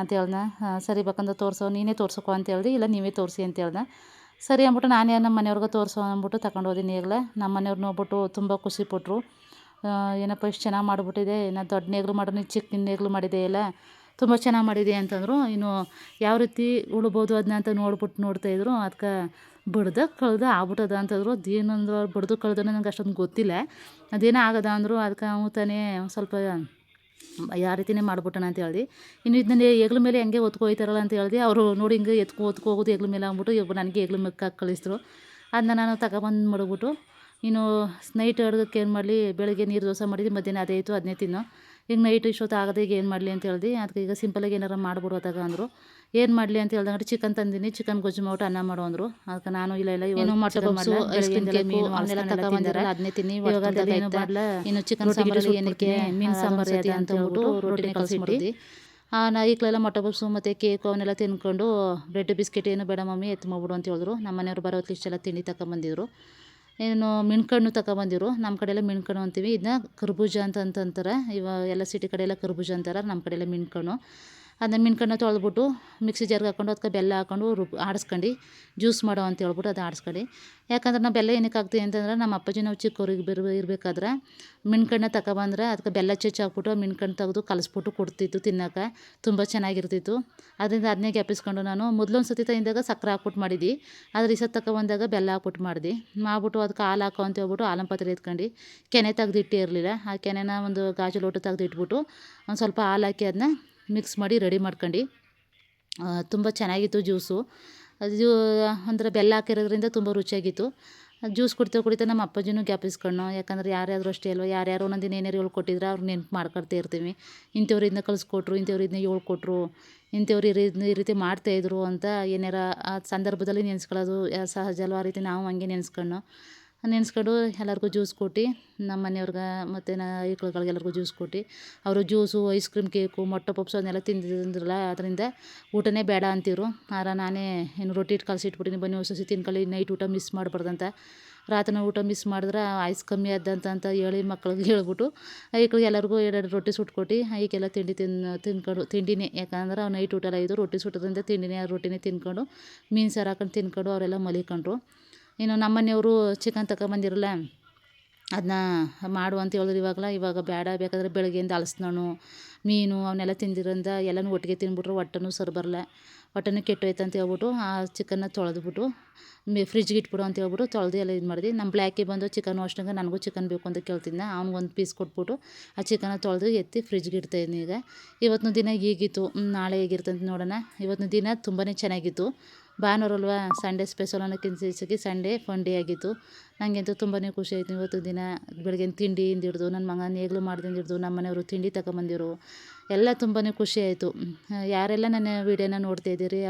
ಅಂತ ಹೇಳ್ದ. ಸರಿ ಬೇಕಂದ್ರೆ ತೋರಿಸೋ, ನೀನೇ ತೋರ್ಸೋಕೋ ಅಂತ ಹೇಳ್ದು, ಇಲ್ಲ ನೀವೇ ತೋರಿಸಿ ಅಂತ ಹೇಳ್ದೆ. ಸರಿ ಅಂದ್ಬಿಟ್ಟು ನಾನೇ ನಮ್ಮ ಮನೆಯವ್ರಿಗೆ ತೋರಿಸೋ ಅಂದ್ಬಿಟ್ಟು ತಗೊಂಡು ಹೋದಿ ನೇಗ್ಲ ನಮ್ಮ ಮನೆಯವ್ರು ನೋಡ್ಬಿಟ್ಟು ತುಂಬ ಖುಷಿಪಟ್ಟರು ಏನಪ್ಪ ಇಷ್ಟು ಚೆನ್ನಾಗಿ ಮಾಡಿಬಿಟ್ಟಿದೆ, ನಾ ದೊಡ್ಡ ನೇಗ್ಲು ಮಾಡೋ ನೀನು ಚಿಕ್ಕ ನೇಗ್ಲು ಮಾಡಿದೆ ಎಲ್ಲ ತುಂಬ ಚೆನ್ನಾಗಿ ಮಾಡಿದೆ ಅಂತಂದರು. ಇನ್ನು ಯಾವ ರೀತಿ ಉಳ್ಬೋದು ಅದನ್ನ ಅಂತ ನೋಡ್ಬಿಟ್ಟು ನೋಡ್ತಾಯಿದ್ರು ಅದಕ್ಕೆ ಬಡ್ದ ಕಳ್ದ ಆಗ್ಬಿಟ್ಟದ ಅಂತಂದ್ರು. ಅದೇನಂದ್ರು ಅವ್ರು ಬಡ್ದು ಕಳ್ದ ನಂಗೆ ಅಷ್ಟೊಂದು ಗೊತ್ತಿಲ್ಲ. ಅದೇನೋ ಆಗದ ಅಂದರು. ಅದಕ್ಕೆ ತಾನೇ ಸ್ವಲ್ಪ ಯಾವ ರೀತಿನೇ ಮಾಡ್ಬಿಟ್ಟಣ ಅಂತ ಹೇಳ್ದು. ಇನ್ನು ಇದನ್ನ ಹೆಗ್ಲ ಮೇಲೆ ಹೆಂಗೆ ಒತ್ಕೊಯ್ತಾರಲ್ಲ ಅಂತ ಹೇಳ್ದು. ಅವರು ನೋಡಿ ಹಿಂಗೆ ಎತ್ಕೊ ಹೊತ್ಕೊ ಹೋಗೋದು ಹೆಗ್ಲ ಮೇಲೆ ಅಂದ್ಬಿಟ್ಟು ಇವಾಗ ನನಗೆ ಹೆಗ್ಲ ಮೇಲೆ ಕಳಿಸಿದ್ರು. ಅದನ್ನ ನಾನು ತಗೊಬಂದು ಮಡಗ್ಬಿಟ್ಟು ಇನ್ನು ನೈಟ್ ಅಡುಗಕ್ಕೆ ಏನು ಮಾಡಲಿ? ಬೆಳಗ್ಗೆ ನೀರು ದೋಸೆ ಮಾಡಿದ್ವಿ. ಮಧ್ಯಾಹ್ನ ಅದೇ ಇತ್ತು. ಅದನ್ನೇ ತಿನ್ನೋ. ಈಗ ನೈಟ್ ಇಷ್ಟೊತ್ತು ಆಗದೆ ಈಗ ಏನು ಮಾಡಲಿ ಅಂತ ಹೇಳ್ದು. ಅದಕ್ಕೆ ಈಗ ಸಿಂಪಲಾಗಿ ಏನಾರು ಮಾಡ್ಬಿಡು ಅತ್ತಾಗ ಅಂದರು. ಏನು ಮಾಡಲಿ ಅಂತ ಹೇಳ್ದಂಗೆ ಚಿಕನ್ ತಂದಿನಿ ಚಿಕನ್ ಗೊಜ್ಜು ಮಾಡ್ಬಿಟ್ಟು ಅನ್ನ ಮಾಡು ಅಂದರು. ಅದಕ್ಕೆ ನಾನು ಇಲ್ಲ ಇಲ್ಲ ಇವಾಗ ಅದನ್ನೇ ತಿನ್ನಿ ಇನ್ನು ಚಿಕನ್ ಸಾಂಬಾರು ಏನಕ್ಕೆ ಮೀನು ಸಾಂಬಾರು ಅಂತ ಹೇಳ್ಬಿಟ್ಟು ರೊಟ್ಟಿ ನಾ ಈಗಲೆಲ್ಲ ಮೊಟ್ಟೆ ಬಸ್ಸು ಮತ್ತು ಕೇಕು ಅವನ್ನೆಲ್ಲ ತಿನ್ಕೊಂಡು ಬ್ರೆಡ್ ಬಿಸ್ಕೆಟ್ ಏನು ಬೇಡ ಮಮ್ಮಿ ಎತ್ತು ಮಾಡ್ಬಿಡು ಅಂತ ಹೇಳಿದ್ರು. ನಮ್ಮ ಮನೆಯವ್ರು ಬರೋ ಹೊತ್ತಿಗೆ ಇಷ್ಟೆಲ್ಲ ತಿಂಡಿ ತಗೊಂಬಂದಿದ್ರು ಏನು ಮಿಣ್ಕಣ್ಣು ತಗೊಂಬಂದಿರು. ನಮ್ಮ ಕಡೆ ಎಲ್ಲ ಮಿಣ್ಕಣ್ಣು ಅಂತೀವಿ. ಇದನ್ನ ಕರ್ಬೂಜ ಅಂತ ಅಂತ ಅಂತಾರೆ. ಇವಾಗ ಎಲ್ಲ ಸಿಟಿ ಕಡೆ ಎಲ್ಲ ಕರ್ಬೂಜ ಅಂತಾರೆ. ನಮ್ಮ ಕಡೆ ಎಲ್ಲ ಮಿಣ್ಕಣ್ಣು ಅದನ್ನ ಮಿನ್ಕಣ್ಣ ತೊಳೆದ್ಬಿಟ್ಟು ಮಿಕ್ಸಿ ಜಾರ್ಗೆ ಹಾಕ್ಕೊಂಡು ಅದಕ್ಕೆ ಬೆಲ್ಲ ಹಾಕ್ಕೊಂಡು ರುಬ್ ಆಡಿಸ್ಕೊಂಡು. ಜ್ಯೂಸ್ ಮಾಡೋ ಅಂತ ಹೇಳ್ಬಿಟ್ಟು ಅದು ಆಡಿಸ್ಕೊಂಡು. ಯಾಕಂದ್ರೆ ನಾವು ಬೆಲ್ಲ ಏನಕ್ಕೆ ಹಾಕ್ತೀವಿ ಅಂತಂದ್ರೆ ನಮ್ಮ ಅಪ್ಪಾಜಿ ನಾವು ಚಿಕ್ಕವ್ರಿಗೆ ಬಿರ್, ಇರಬೇಕಾದ್ರೆ ಮಿಣ್ಕಣ್ಣ ತಗೊಬಂದ್ರೆ ಅದಕ್ಕೆ ಬೆಲ್ಲ ಚಚ್ಚಿ ಹಾಕ್ಬಿಟ್ಟು ಮಿಣ್ಕಣ್ಣು ತೆಗೆದು ಕಲಿಸ್ಬಿಟ್ಟು ಕೊಡ್ತಿತ್ತು ತಿನ್ನೋಕೆ. ತುಂಬ ಚೆನ್ನಾಗಿರ್ತಿತ್ತು. ಅದರಿಂದ ಅದನ್ನೇ ಗ್ಯಾಪಿಸ್ಕೊಂಡು ನಾನು ಮೊದಲೊಂದು ಸತಿ ತಂದಾಗ ಸಕ್ಕರೆ ಹಾಕ್ಬಿಟ್ಟು ಮಾಡಿದ್ದೆ ಆದರೆ ಈ ಸತ್ ತಗೊಬಂದಾಗ ಬೆಲ್ಲ ಹಾಕ್ಬಿಟ್ಟು ಮಾಡಿದೆ ಮಾಡಿಬಿಟ್ಟು ಅದಕ್ಕೆ ಹಾಲು ಹಾಕೋ ಅಂತ ಹೇಳ್ಬಿಟ್ಟು ಆಲಂ ಪಾತ್ರೆ ಎತ್ಕೊಂಡು. ಕೆನೆ ತೆಗೆದಿಟ್ಟೇ ಇರಲಿಲ್ಲ ಆ ಕೆನೆನ ಒಂದು ಗಾಜು ಲೋಟ ತೆಗೆದಿಟ್ಬಿಟ್ಟು ಒಂದು ಸ್ವಲ್ಪ ಹಾಲು ಹಾಕಿ ಅದನ್ನ ಮಿಕ್ಸ್ ಮಾಡಿ ರೆಡಿ ಮಾಡ್ಕೊಂಡು. ತುಂಬ ಚೆನ್ನಾಗಿತ್ತು ಜ್ಯೂಸು. ಅದು, ಅಂದರೆ ಬೆಲ್ಲ ಹಾಕಿರೋದ್ರಿಂದ ತುಂಬ ರುಚಿಯಾಗಿತ್ತು. ಜ್ಯೂಸ್ ಕುಡಿತಾ ಕುಡಿತಾ ನಮ್ಮ ಅಪ್ಪಾಜಿನೂ ಜ್ಞಾಪಿಸ್ಕೊಂಡು ಯಾಕಂದ್ರೆ ಯಾರ್ಯಾರು ಅಷ್ಟೇ ಅಲ್ವ? ಯಾರ್ಯಾರು ಒಂದೊಂದು ದಿನ ಏನಾರು ಹೇಳ್ಕೊಟ್ಟಿದ್ರೆ ಅವ್ರು ನೆನ್ಪು ಮಾಡ್ಕೊಳ್ತಾ ಇರ್ತೀವಿ. ಇಂಥವ್ರು ಇದನ್ನ ಕಲಿಸ್ಕೊಟ್ರು ಇಂಥವ್ರು ಇದನ್ನ ಹೇಳ್ಕೊಟ್ರು ಇಂಥವ್ರು ಈ ರೀತಿ ಈ ರೀತಿ ಮಾಡ್ತಾಯಿದ್ರು ಅಂತ ಏನಾರ ಆ ಸಂದರ್ಭದಲ್ಲಿ ನೆನೆಸ್ಕೊಳ್ಳೋದು ಸಹಜ ಅಲ್ವ? ಆ ರೀತಿ ನಾವು ಹಂಗೆ ನೆನೆಸ್ಕೊಂಡು ನೆನೆಸ್ಕೊಂಡು ಎಲ್ಲರಿಗೂ ಜ್ಯೂಸ್ ಕೊಟ್ಟು, ನಮ್ಮ ಮನೆಯವ್ರಿಗೆ ಮತ್ತು ನಾ ಎಲ್ಲರಿಗೂ ಜ್ಯೂಸ್ ಕೊಟ್ಟು, ಅವರು ಜ್ಯೂಸು, ಐಸ್ ಕ್ರೀಮ್, ಕೇಕು, ಮೊಟ್ಟೆ, ಪಪ್ಸು ಅದನ್ನೆಲ್ಲ ತಿಂದಿದ್ರಲ್ಲ ಅದರಿಂದ ಊಟನೇ ಬೇಡ ಅಂತಿರು ಆರ ನಾನೇ ಏನು ರೊಟ್ಟಿ ಇಟ್ಟು ಕಲಸಿಟ್ಬಿಟ್ಟಿನಿ ಬನ್ನಿ ಹೊಸ ತಿನ್ಕೊಳ್ಳಿ, ನೈಟ್ ಊಟ ಮಿಸ್ ಮಾಡಬಾರ್ದಂತ. ರಾತ್ರಿ ಊಟ ಮಿಸ್ ಮಾಡಿದ್ರೆ ಐಸ್ ಕಮ್ಮಿ ಆದಂತ ಅಂತ ಹೇಳಿ ಮಕ್ಳಿಗೆ ಹೇಳ್ಬಿಟ್ಟು ಐಕ್ಳಿಗೆ ಎಲ್ಲರಿಗೂ ಎರಡೆರಡು ರೊಟ್ಟಿ ಸುಟ್ಕೊಟ್ಟು ಐಕೆಲ್ಲ ತಿಂಡಿ ತಿನ್ನು ತಿನ್ಕೊಂಡು, ತಿಂಡಿನೇ. ಯಾಕಂದ್ರೆ ನೈಟ್ ಊಟ ಎಲ್ಲ ಇದು ರೊಟ್ಟಿ ಸುಟ್ಟೋದ್ರಿಂದ ತಿಂಡಿನೇ ರೊಟ್ಟಿನೇ ತಿನ್ಕೊಂಡು, ಮೀನು ಸಾರು ಹಾಕೊಂಡು ತಿನ್ಕೊಂಡು ಅವರೆಲ್ಲ ಮಲಿಕೊಂಡ್ರು. ಇನ್ನು ನಮ್ಮ ಮನೆಯವರು ಚಿಕನ್ ತಗೊಂಬಂದಿರಲ್ಲ ಅದನ್ನ ಮಾಡು ಅಂತ ಹೇಳಿದ್ರು ಇವಾಗಲ. ಇವಾಗ ಬೇಡ, ಬೇಕಾದರೆ ಬೆಳಗ್ಗೆಯಿಂದ ಹಲಸಿನಣ್ಣು ಮೀನು ಅವನ್ನೆಲ್ಲ ತಿಂದಿರೋದ್ರಿಂದ ಎಲ್ಲನೂ ಒಟ್ಟಿಗೆ ತಿನ್ಬಿಟ್ರು, ಹೊಟ್ಟೆನೂ ಸರಿ ಬರಲ್ಲ ಹೊಟ್ಟೆನೂ ಕೆಟ್ಟೋಯ್ತು ಅಂತ ಹೇಳ್ಬಿಟ್ಟು ಆ ಚಿಕನ್ನ ತೊಳೆದ್ಬಿಟ್ಟು ಫ್ರಿಜ್ಗೆ ಇಟ್ಬಿಡು ಅಂತ ಹೇಳ್ಬಿಟ್ಟು ತೊಳೆದು ಎಲ್ಲ ಇದು ಮಾಡಿದ್ವಿ. ನಮ್ಮ ಬ್ಲ್ಯಾಕಿ ಬಂದು ಚಿಕನ್ ಅಷ್ಟಂಗೆ ನನಗೂ ಚಿಕನ್ ಬೇಕು ಅಂತ ಅವ್ನ ಅವ್ನಿಗೊಂದು ಪೀಸ್ ಕೊಟ್ಬಿಟ್ಟು ಆ ಚಿಕನ್ನ ತೊಳೆದು ಎತ್ತಿ ಫ್ರಿಜ್ಗೆ ಇಡ್ತಾಯಿದ್ದೀನಿ ಈಗ. ಇವತ್ತಿನ ದಿನ ಈಗಿತ್ತು ನಾಳೆ ಹೇಗಿರ್ತಂತ ನೋಡೋಣ. ಇವತ್ತಿನ ದಿನ ತುಂಬಾ ಚೆನ್ನಾಗಿತ್ತು. ಭಾನುವಾರಲ್ವ ಸಂಡೇ ಸ್ಪೆಷಲ್ ಅನ್ನೋಕ್ಕಿಂತ ಸಂಡೇ ಫನ್ ಡೇ ಆಗಿತ್ತು. ನನಗಂತೂ ತುಂಬಾ ಖುಷಿ ಆಯಿತು ಇವತ್ತು ದಿನ. ಬೆಳಗಿನ ತಿಂಡಿಯಿಂದ ಹಿಡ್ದು ನನ್ನ ಮಗ ನೇಗ್ಲು ಮಾಡ್ದಿಂದ ಹಿಡ್ದು ನಮ್ಮ ಮನೆಯವರು ತಿಂಡಿ ತಗೊಂಬಂದಿರು ಎಲ್ಲ ತುಂಬಾ ಖುಷಿ ಆಯಿತು. ಯಾರೆಲ್ಲ ನನ್ನ ವೀಡಿಯೋನ ನೋಡ್ತಾ ಇದ್ದೀರಿ